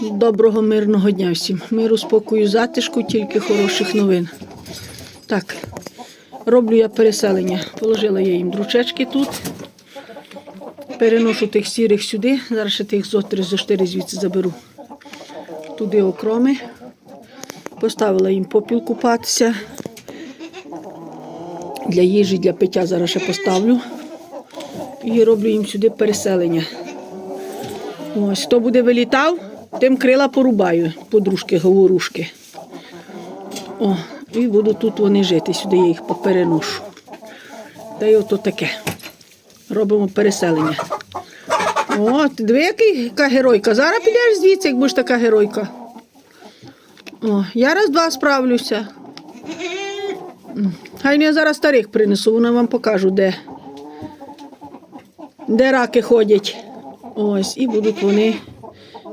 Доброго мирного дня всім. Миру, спокою, затишку, тільки хороших новин. Так, роблю я переселення. Положила я їм дручечки тут. Переношу тих сірих сюди. Зараз ще тих зо три зо чотири звідси заберу. Туди окроми. Поставила їм попіл купатися. Для їжі, для пиття зараз ще поставлю. І роблю їм сюди переселення. Ось, хто буде вилітав, тим крила порубаю, подружки, говорушки. О, і буду тут вони жити, сюди я їх попереношу. Та й ото таке. Робимо переселення. О, ти диви, яка геройка. Зараз підеш звідси, як будеш така геройка. О, я раз-два справлюся. Хай я зараз старих принесу, вони вам покажу, де, де раки ходять. Ось, і будуть вони.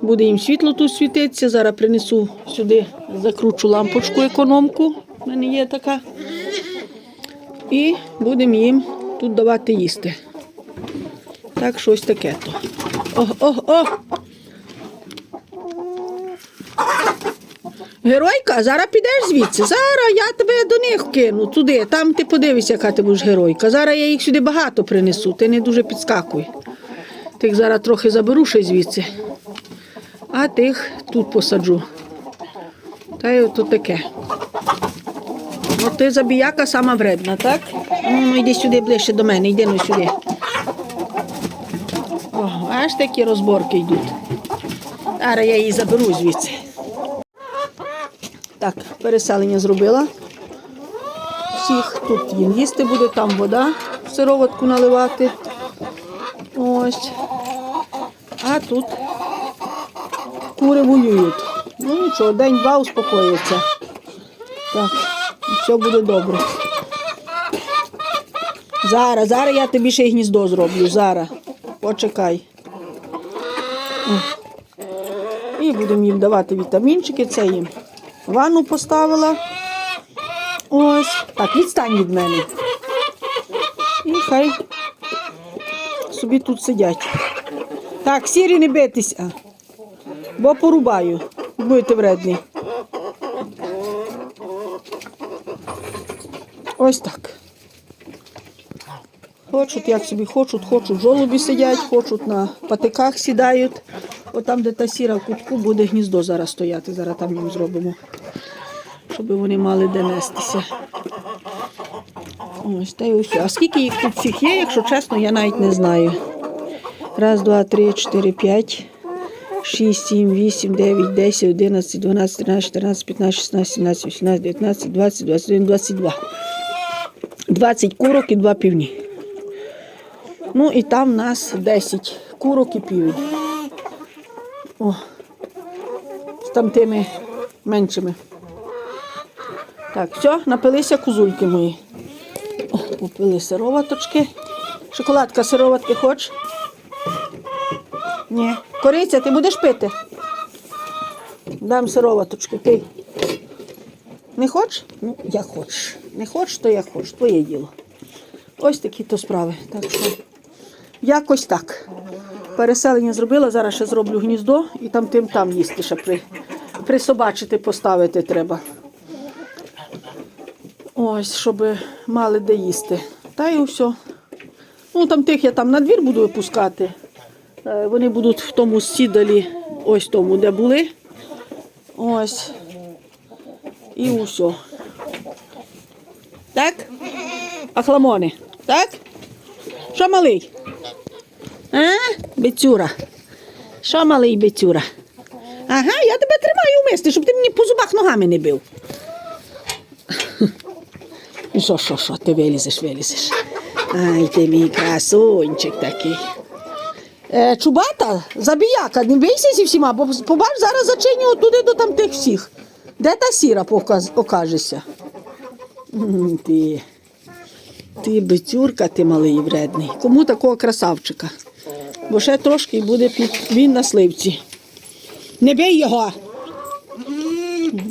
Буде їм світло тут світитися. Зараз принесу сюди, закручу лампочку економку. У мене є така. І будемо їм тут давати їсти. Так, щось таке то. О, о, о! Геройка, зараз підеш звідси. Зараз я тебе до них кину туди. Там ти подивишся, яка ти будеш геройка. Зараз я їх сюди багато принесу, ти не дуже підскакуй. Тих зараз трохи заберу ще звідси, а тих тут посаджу. Та й ото таке. От ти забіяка сама вредна, так? Ну, ну йди сюди ближче до мене, йди ну сюди. О, аж такі розборки йдуть. Зараз я її заберу звідси. Так, переселення зробила. Всіх тут їм їсти буде, там вода, в сироватку наливати. Ось. А тут кури воюють. Ну нічого, день-два успокоїться. Так, все буде добре. Зараз, зараз я тобі ще й гніздо зроблю. Зараз. Почекай. І будемо їм давати вітамінчики. Це їм ванну поставила. Ось. Так, відстань від мене. І хай собі тут сидять. Так, сірі не битися, бо порубаю. Будете вредні. Ось так. Хочуть, як собі хочуть, хочуть жолобі сидять, хочуть на патиках сідають. От там, де та сіра в кутку, буде гніздо зараз стояти. Зараз там їм зробимо, щоб вони мали де нестися. Ось, та й ось. А скільки їх тут всіх є, якщо чесно, я навіть не знаю. Раз, два, три, чотири, п'ять, шість, сім, вісім, дев'ять, десять, одинадцять, дванадцять, тринадцять, чотирнадцять, п'ятнадцять, шістнадцять, сімнадцять, вісімнадцять, дев'ятнадцять, двадцять, двадцять один, двадцять два. Курок і два півні. Ну і там нас 10 курок і півень. О, з там тими меншими. Так, все, напилися кузульки мої. О, Купили сироваточки. Шоколадка сироватки хочеш? Ні. Кориця, ти будеш пити? Дам сироваточки, пий. Не хочеш? Ну, як хочеш. Не хочеш, то як хочеш. Твоє діло. Ось такі то справи. Так що якось так. Переселення зробила, зараз ще зроблю гніздо і там тим там їсти ще при, присобачити, поставити треба. Ось, щоб мали де їсти. Та і все. Ну, там тих я там на двір буду випускати. Е, Вони будуть в тому сідалі, ось тому, де були. Ось. І усе. Так? Ахламони. Так? Що малий? А? Бецюра. Що малий бецюра? Ага, я тебе тримаю в щоб ти мені по зубах ногами не бив. Що, що, що, ти вилізеш, вилізеш. Ай, ти мій красунчик такий. Е, чубата, забіяка, не бийся зі всіма, бо побач, зараз зачиню туди до там тих всіх. Де та сіра показ, Ти, ти бицюрка, ти малий вредний. Кому такого красавчика? Бо ще трошки і буде під він на сливці. Не бий його.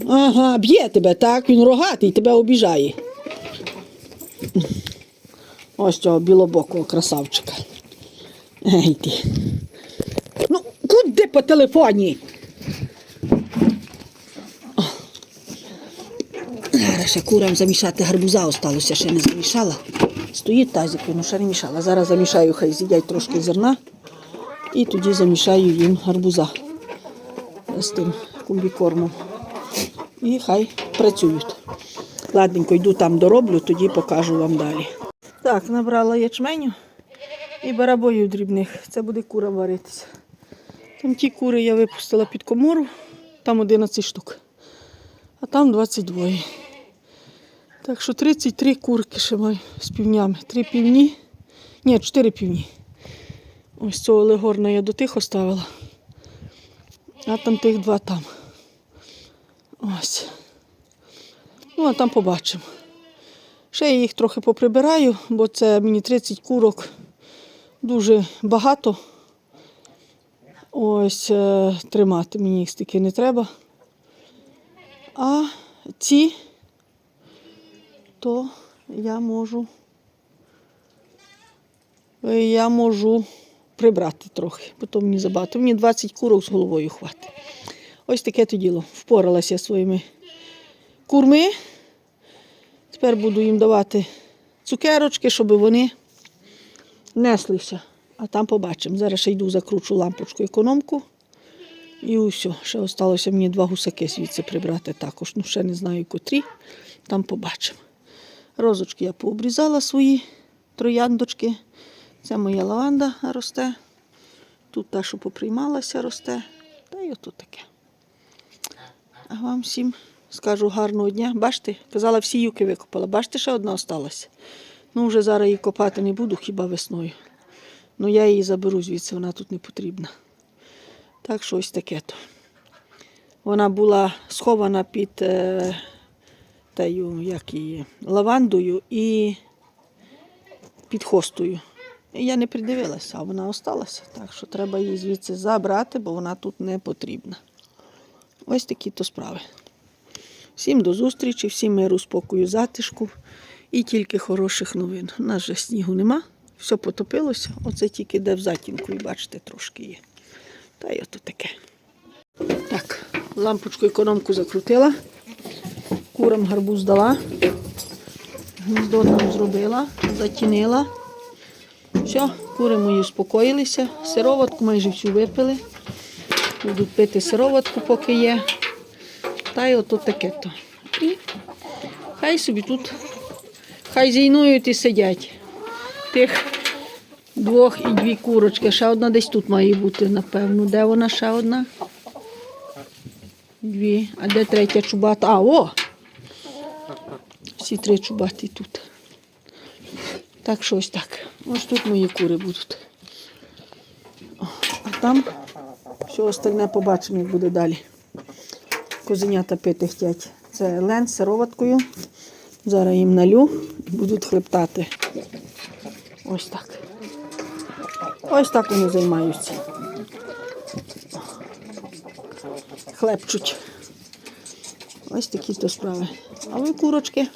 Ага, б'є тебе, так? Він рогатий, тебе обіжає. Ось цього білобокого красавчика. Ей ти. Ну, куди по телефоні? Зараз ще курам замішати гарбуза осталося, ще не замішала. Стоїть тазик, ну ще не мішала. Зараз замішаю, хай з'їдять трошки зерна і тоді замішаю їм гарбуза з тим комбікормом. І хай працюють. Ладненько йду там дороблю, тоді покажу вам далі. Так, набрала ячменю і барабоїв дрібних. Це буде кура варитися. Там ті кури я випустила під комору, там 11 штук, а там 22. Так що 33 курки ще маю з півнями. Три півні. Ні, чотири півні. Ось цього легорна я до тих оставила. А там тих два там. Ось. Ну, а там побачимо. Ще я їх трохи поприбираю, бо це мені 30 курок дуже багато. Ось е, тримати мені їх стільки не треба. А ці, то я можу. е, Я можу прибрати трохи, бо то мені забагато. Мені 20 курок з головою хватить. Ось таке то діло. Впоралася своїми курми. Тепер буду їм давати цукерочки, щоб вони неслися. А там побачимо. Зараз ще йду закручу лампочку економку. І усе. Ще залишилося мені два гусаки звідси прибрати також. Ну, ще не знаю котрі. Там побачимо. Розочки я пообрізала свої трояндочки. Це моя лаванда росте. Тут та, що поприймалася, росте. Та й отут таке. А вам всім скажу гарного дня. Бачите, казала, всі юки викопала. Бачите, ще одна осталася. Ну, вже зараз її копати не буду, хіба весною. Ну, я її заберу звідси, вона тут не потрібна. Так що ось таке то. Вона була схована під е, таю, як її, лавандою і під хостою. І я не придивилася, а вона осталася. Так що треба її звідси забрати, бо вона тут не потрібна. Ось такі то справи. Всім до зустрічі, всім миру, спокою, затишку і тільки хороших новин. У нас же снігу нема, все потопилося. Оце тільки де в затінку, і бачите, трошки є. Та й ото таке. Так, лампочку економку закрутила, курам гарбуз дала, гніздо там зробила, затінила. Все, кури мої успокоїлися, сироватку майже всю випили. Будуть пити сироватку, поки є. Та й ото таке то. І хай собі тут, хай зійнують і сидять. Тих двох і дві курочки. Ще одна десь тут має бути, напевно. Де вона ще одна? Дві. А де третя чубата? А, о! Всі три чубаті тут. Так що ось так. Ось тут мої кури будуть. А там все остальне побачимо, як буде далі. Козенята пити хотять. Це лен з сироваткою. Зараз їм налю будуть хлептати. Ось так. Ось так вони займаються. Хлебчуть. Ось такі то справи. А ви, курочки,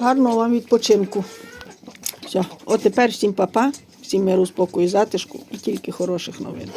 гарного вам відпочинку. Все, от тепер всім папа, всім миру, спокою, затишку і тільки хороших новин.